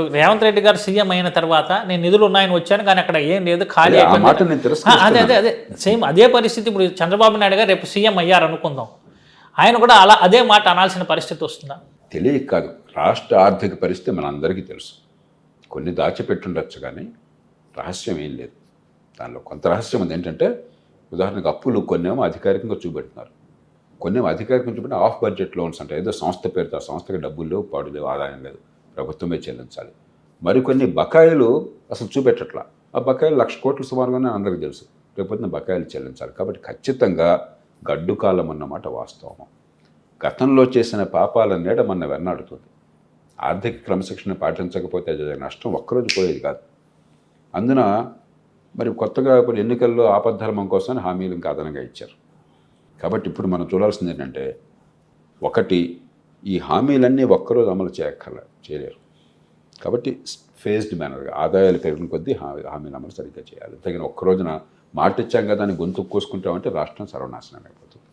ఇప్పుడు రేవంత్ రెడ్డి గారు సీఎం అయిన తర్వాత నేను నిధులు ఉన్నాయని వచ్చాను కానీ అక్కడ ఏం లేదు ఖాళీ అదే. అదే అదే సేమ్ అదే పరిస్థితి ఇప్పుడు చంద్రబాబు నాయుడు గారు రేపు సీఎం అయ్యారు అనుకుందాం. ఆయన కూడా అలా అదే మాట అనాల్సిన పరిస్థితి వస్తుందా? తెలియక కాదు రాష్ట్ర ఆర్థిక పరిస్థితి మనందరికీ తెలుసు. కొన్ని దాచిపెట్టుండొచ్చు కానీ రహస్యం ఏం లేదు. దానిలో కొంత రహస్యం ఉంది ఏంటంటే ఉదాహరణకు అప్పులు కొన్నేమో అధికారికంగా చూపెడుతున్నారు. కొన్నేమో అధికారికంగా చూపెట్టిన ఆఫ్ బడ్జెట్ లోన్స్ అంటే ఏదో సంస్థ పేరుతో ఆ సంస్థకి డబ్బులు లేవు పాడు లేవు ఆదాయం లేదు. ప్రభుత్వమే చెల్లించాలి. మరికొన్ని బకాయిలు అసలు చూపెట్టట్లా. ఆ బకాయిలు లక్ష కోట్లు సుమారుగానే అందరికీ తెలుసు. రేపొద్దున బకాయిలు చెల్లించాలి. కాబట్టి ఖచ్చితంగా గడ్డు కాలం అన్నమాట వాస్తవం గతంలో చేసిన పాపాల నీడ మన వెన్నాడుతుంది. ఆర్థిక క్రమశిక్షణ పాటించకపోతే జరిగే నష్టం ఒక్కరోజు పోయేది కాదు. అందున మరి కొత్తగా ఇప్పుడు ఎన్నికల్లో ఆపద్ధర్మం కోసం హామీలు ఇంకా అదనంగా ఇచ్చారు. కాబట్టి ఇప్పుడు మనం చూడాల్సింది ఏంటంటే ఒకటి ఈ హామీలన్నీ ఒక్కరోజు అమలు చేయక్కర్ల చేయలేరు. కాబట్టి ఫేజ్డ్ మేనర్గా ఆదాయాలు పెరిగిన కొద్దీ హామీ హామీలు అమలు సరిగ్గా చేయాలి. తగిన ఒక్కరోజున మాట ఇచ్చాం కదా అని గొంతు కోసుకుంటామంటే రాష్ట్రం సర్వనాశనం అయిపోతుంది.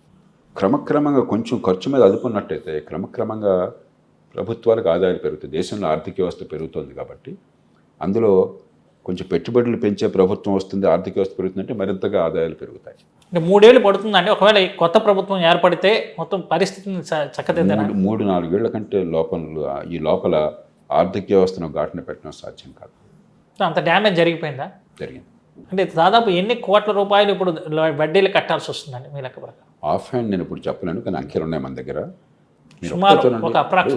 క్రమక్రమంగా కొంచెం ఖర్చు మీద అదుపున్నట్టయితే క్రమక్రమంగా ప్రభుత్వాలకు ఆదాయాలు పెరుగుతాయి. దేశంలో ఆర్థిక వ్యవస్థ పెరుగుతుంది కాబట్టి అందులో కొంచెం పెట్టుబడులు పెంచే ప్రభుత్వం వస్తుంది ఆర్థిక వ్యవస్థ పెరుగుతుందంటే మరింతగా ఆదాయాలు పెరుగుతాయి. అంటే మూడేళ్ళు పడుతుందండి. ఒకవేళ కొత్త ప్రభుత్వం ఏర్పడితే మొత్తం పరిస్థితిని చ- చక్కదిద్దేనా? మూడు నాలుగేళ్ళ కంటే లోపల ఈ లోపల ఆర్థిక వ్యవస్థను ఘాటున పెట్టడం సాధ్యం కాదు. అంత డ్యామేజ్ జరిగిపోయిందా? జరిగింది. అంటే దాదాపు ఎన్ని కోట్ల రూపాయలు ఇప్పుడు వడ్డీలు కట్టాల్సి వస్తుందండి మీ లెక్క ప్రకారం? ఆఫ్ హ్యాండ్ నేను ఇప్పుడు చెప్పలేను కానీ అంకెలు ఉన్నాయి మన దగ్గర.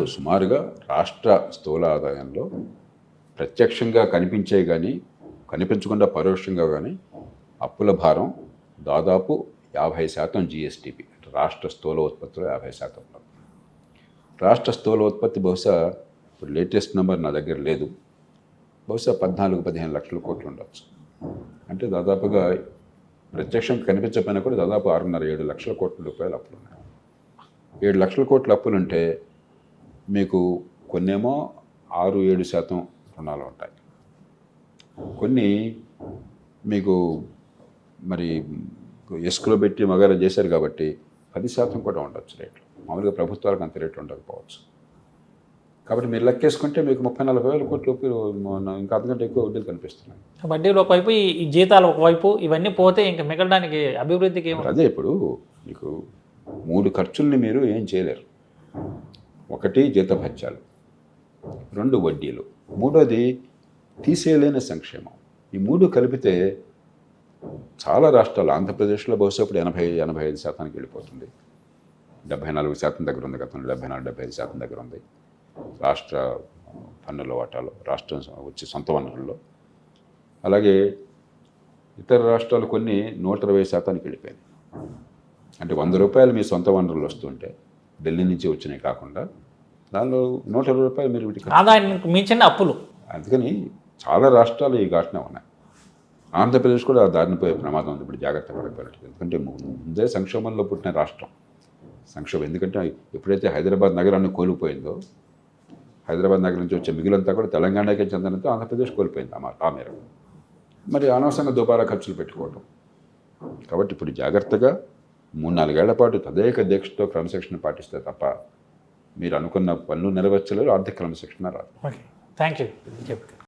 సుమారుగా రాష్ట్ర స్థూల ఆదాయంలో ప్రత్యక్షంగా కనిపించే కానీ కనిపించకుండా పరోక్షంగా కానీ అప్పుల భారం దాదాపు యాభై శాతం జిఎస్టిపి రాష్ట్ర స్థూల ఉత్పత్తిలో యాభై శాతం రాష్ట్ర స్థూల ఉత్పత్తి బహుశా ఇప్పుడు లేటెస్ట్ నెంబర్ నా దగ్గర లేదు. బహుశా పద్నాలుగు పదిహేను లక్షల కోట్లు ఉండవచ్చు అంటే దాదాపుగా ప్రత్యక్షం కనిపించకపోయినా కూడా దాదాపు ఆరున్నర ఏడు లక్షల కోట్ల రూపాయలు అప్పులు ఉన్నాయి. ఏడు లక్షల కోట్ల అప్పులుంటే మీకు కొన్నేమో ఆరు ఏడు శాతం రుణాలు ఉంటాయి. కొన్ని మీకు మరి ఎస్కులో పెట్టి మగారా చేశారు కాబట్టి పది శాతం కూడా ఉండొచ్చు రేట్లు. మామూలుగా ప్రభుత్వాలకు అంత రేట్లు ఉండకపోవచ్చు. కాబట్టి మీరు లెక్కేసుకుంటే మీకు ముప్పై నలభై వేల కోట్ల ఇంకా అంతకంటే ఎక్కువ వడ్డీలు కనిపిస్తున్నాయి. వడ్డీలు ఒకవైపు ఈ ఈ జీతాలు ఒకవైపు ఇవన్నీ పోతే ఇంకా మిగలడానికి అభివృద్ధికి ఏమి అదే ఇప్పుడు మీకు మూడు ఖర్చుల్ని మీరు ఏం చేయలేరు. ఒకటి జీతభత్యాలు రెండు వడ్డీలు మూడోది తీసేయలేని సంక్షేమం. ఈ మూడు కలిపితే చాలా రాష్ట్రాలు ఆంధ్రప్రదేశ్లో బహుశా ఇప్పుడు ఎనభై ఎనభై ఐదు శాతానికి వెళ్ళిపోతుంది. డెబ్బై నాలుగు శాతం దగ్గర ఉంది గతంలో డెబ్బై నాలుగు డెబ్బై ఐదు శాతం దగ్గర ఉంది. రాష్ట్ర పన్నుల వాటాలో రాష్ట్రం వచ్చే సొంత వనరుల్లో అలాగే ఇతర రాష్ట్రాలు కొన్ని నూట ఇరవై శాతానికి వెళ్ళిపోయింది అంటే వంద రూపాయలు మీ సొంత వనరులు వస్తుంటే ఢిల్లీ నుంచి వచ్చినాయి కాకుండా దానిలో నూట ఇరవై రూపాయలు మీరు వీటికి ఆదాయానికి మించిన అప్పులు. అందుకని చాలా రాష్ట్రాలు ఈ ఘటన ఉన్నాయి. ఆంధ్రప్రదేశ్ కూడా ఆ దారిని పోయే ప్రమాదం ఉంది. ఇప్పుడు జాగ్రత్త పడిపోయినట్టు ఎందుకంటే ముందే సంక్షోభంలో పుట్టిన రాష్ట్రం. సంక్షోభం ఎందుకంటే ఎప్పుడైతే హైదరాబాద్ నగరాన్ని కోల్పోయిందో హైదరాబాద్ నగరం నుంచి వచ్చే మిగిలినంతా కూడా తెలంగాణకే చెందడంతో ఆంధ్రప్రదేశ్ కోల్పోయింది ఆ మా- మేరకు. మరి అనవసరంగా దుబారా ఖర్చులు పెట్టుకోవటం. కాబట్టి ఇప్పుడు జాగ్రత్తగా మూడు నాలుగేళ్ళ పాటు తదేక దీక్షతో క్రమశిక్షణ పాటిస్తే తప్ప మీరు అనుకున్న పనులు నెరవేర్చలేరు ఆర్థిక క్రమశిక్షణ రాదు. ఓకే. Thank you